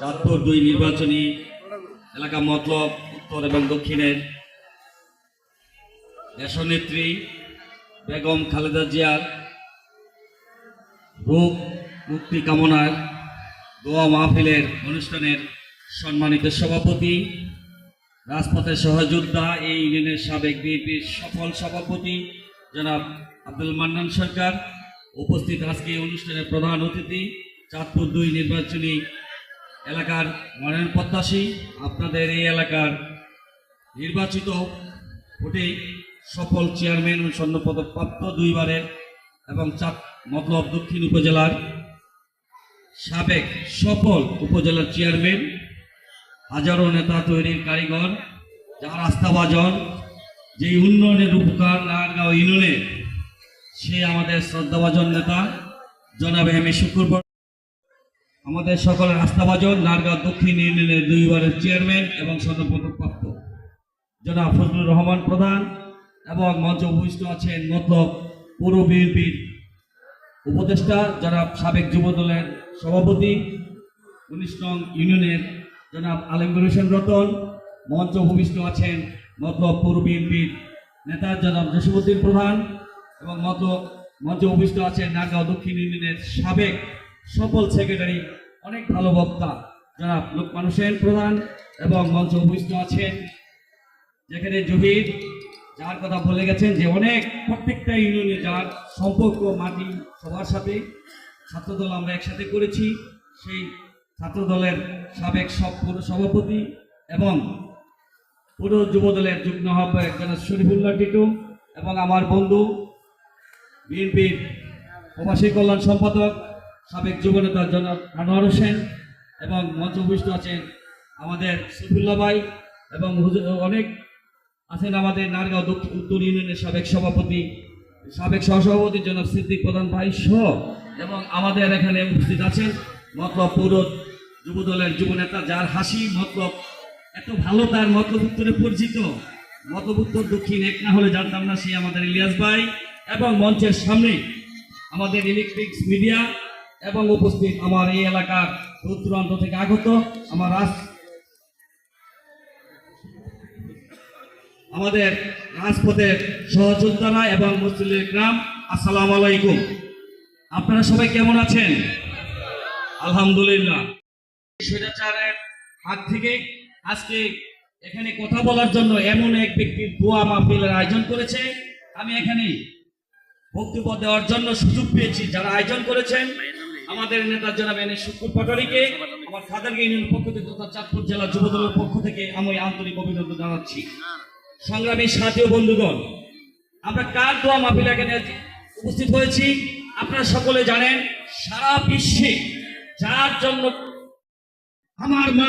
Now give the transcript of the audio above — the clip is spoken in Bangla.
চাঁদপুর দুই নির্বাচনী এলাকা মতলব উত্তর এবং দক্ষিণের দেশনেত্রী বেগম খালেদা জিয়ার রোগ মুক্তি কামনার দোয়া মাহফিলের অনুষ্ঠানের সম্মানিত সভাপতি, রাজপথের সহযোদ্ধা, এই ইউনিয়নের সাবেক বিএনপির সফল সভাপতি জনাব আব্দুল মান্নান সরকার। উপস্থিত আজকে অনুষ্ঠানের প্রধান অতিথি চাঁদপুর দুই নির্বাচনী এলাকার মনোনয়ন প্রত্যাশী। আপনাদের এই এলাকার নির্বাচিত ভোটে সফল চেয়ারম্যান ও স্বর্ণপদকপ্রাপ্ত দুইবারের এবং চাঁদ মতলব দক্ষিণ উপজেলার সাবেক সফল উপজেলার চেয়ারম্যান, হাজারো নেতা তৈরির কারিগর, যার আস্থাভাজন যে উন্নয়নের উপকার নারায়ণগাঁও ইউনিয়নের সে আমাদের শ্রদ্ধাভাজন নেতা, জনাব এম এ শুক্রবার আমাদের সকলের আস্থাভাজন নারগাঁও দক্ষিণ ইউনিয়নের দুইবারের চেয়ারম্যান এবং স্বর্ণপদকপ্রাপ্ত। জনাব ফজলুর রহমান প্রধান এবং মঞ্চ উপবিষ্ট আছেন মতলব পৌর বিএনপির উপদেষ্টা, জনাব সাবেক যুব দলের সভাপতি, উনিশ নং ইউনিয়নের জনাব আলমগীর হোসেন রতন, মঞ্চ উপবিষ্ট আছেন মতলব পৌর বিএনপির নেতা জনাব জসিমুদ্দিন প্রধান এবং মত মঞ্চ উপবিষ্ট আছেন নারগাঁও দক্ষিণ ইউনিয়নের সাবেক সফল সেক্রেটারি, অনেক ভালো বক্তা। জনাব লোকমান হোসেন প্রধান এবং মঞ্চে উপবিষ্ট আছেন যেখানে জহির, যার কথা বলে গেছেন যে অনেক প্রত্যেকটা ইউনিয়নে যার সম্পর্ক মাটি সবার সাথে, ছাত্রদল আমরা একসাথে করেছি। সেই ছাত্রদলের সাবেক সব সভাপতি এবং পুরো যুবদলের যুগ্ম আহ্বায়ক জনাব শরীফুল্লাহ টিটু এবং আমার বন্ধু, বিএনপির প্রবাসী কল্যাণ সম্পাদক সাবেক যুবনেতা জনাব আনোয়ার হোসেন এবং মঞ্চ উপবিষ্ট আছেন আমাদের সফিউল্লাহ ভাই এবং অনেক আছেন আমাদের নারগাঁও দক্ষিণ উত্তর ইউনিয়নের সাবেক সভাপতি, সাবেক সহসভাপতি জনাব সিদ্দিক প্রধান ভাই সহ এবং আমাদের এখানে উপস্থিত আছেন মতলব পৌর যুবদলের যুবনেতা যার হাসি, মতলব এত ভালো তার মতলব উত্তরে পরিচিত। মতলব উত্তর দক্ষিণ এক না হলে জানতাম না সে আমাদের ইলিয়াস ভাই এবং মঞ্চের সামনে আমাদের ইলেকট্রিক্স মিডিয়া এবং উপস্থিত আমার এই এলাকার দূর দূরান্ত থেকে আগত আমার রাজ আমাদের রাজপথের সহযোদ্ধারা এবং মুসলিম গ্রাম, আসসালাম আলাইকুম। আপনারা সবাই কেমন আছেন? আলহামদুলিল্লাহ। স্বৈরাচারের হাত থেকে আজকে এখানে কথা বলার জন্য এমন এক ব্যক্তির দোয়া মাহফিলের আয়োজন করেছে। আমি এখানে বক্তব্য দেওয়ার জন্য সুযোগ পেয়েছি। যারা আয়োজন করেছেন আমাদের নেতা জনাব এনে শুক্র পাটারিকে আমার ফাদার ইউনিয়ন পক্ষ থেকে তথা চাঁদপুর জেলা যুব দলের পক্ষ থেকে আমি আন্তরিক অভিনন্দন জানাচ্ছি। সংগ্রামী সাথী বন্ধুগণ, আমরা কার দোয়া মাহফিল এখানে উপস্থিত হয়েছি? আপনারা সকলে জানেন, সারা বিশ্বে যার জন্য আমার মা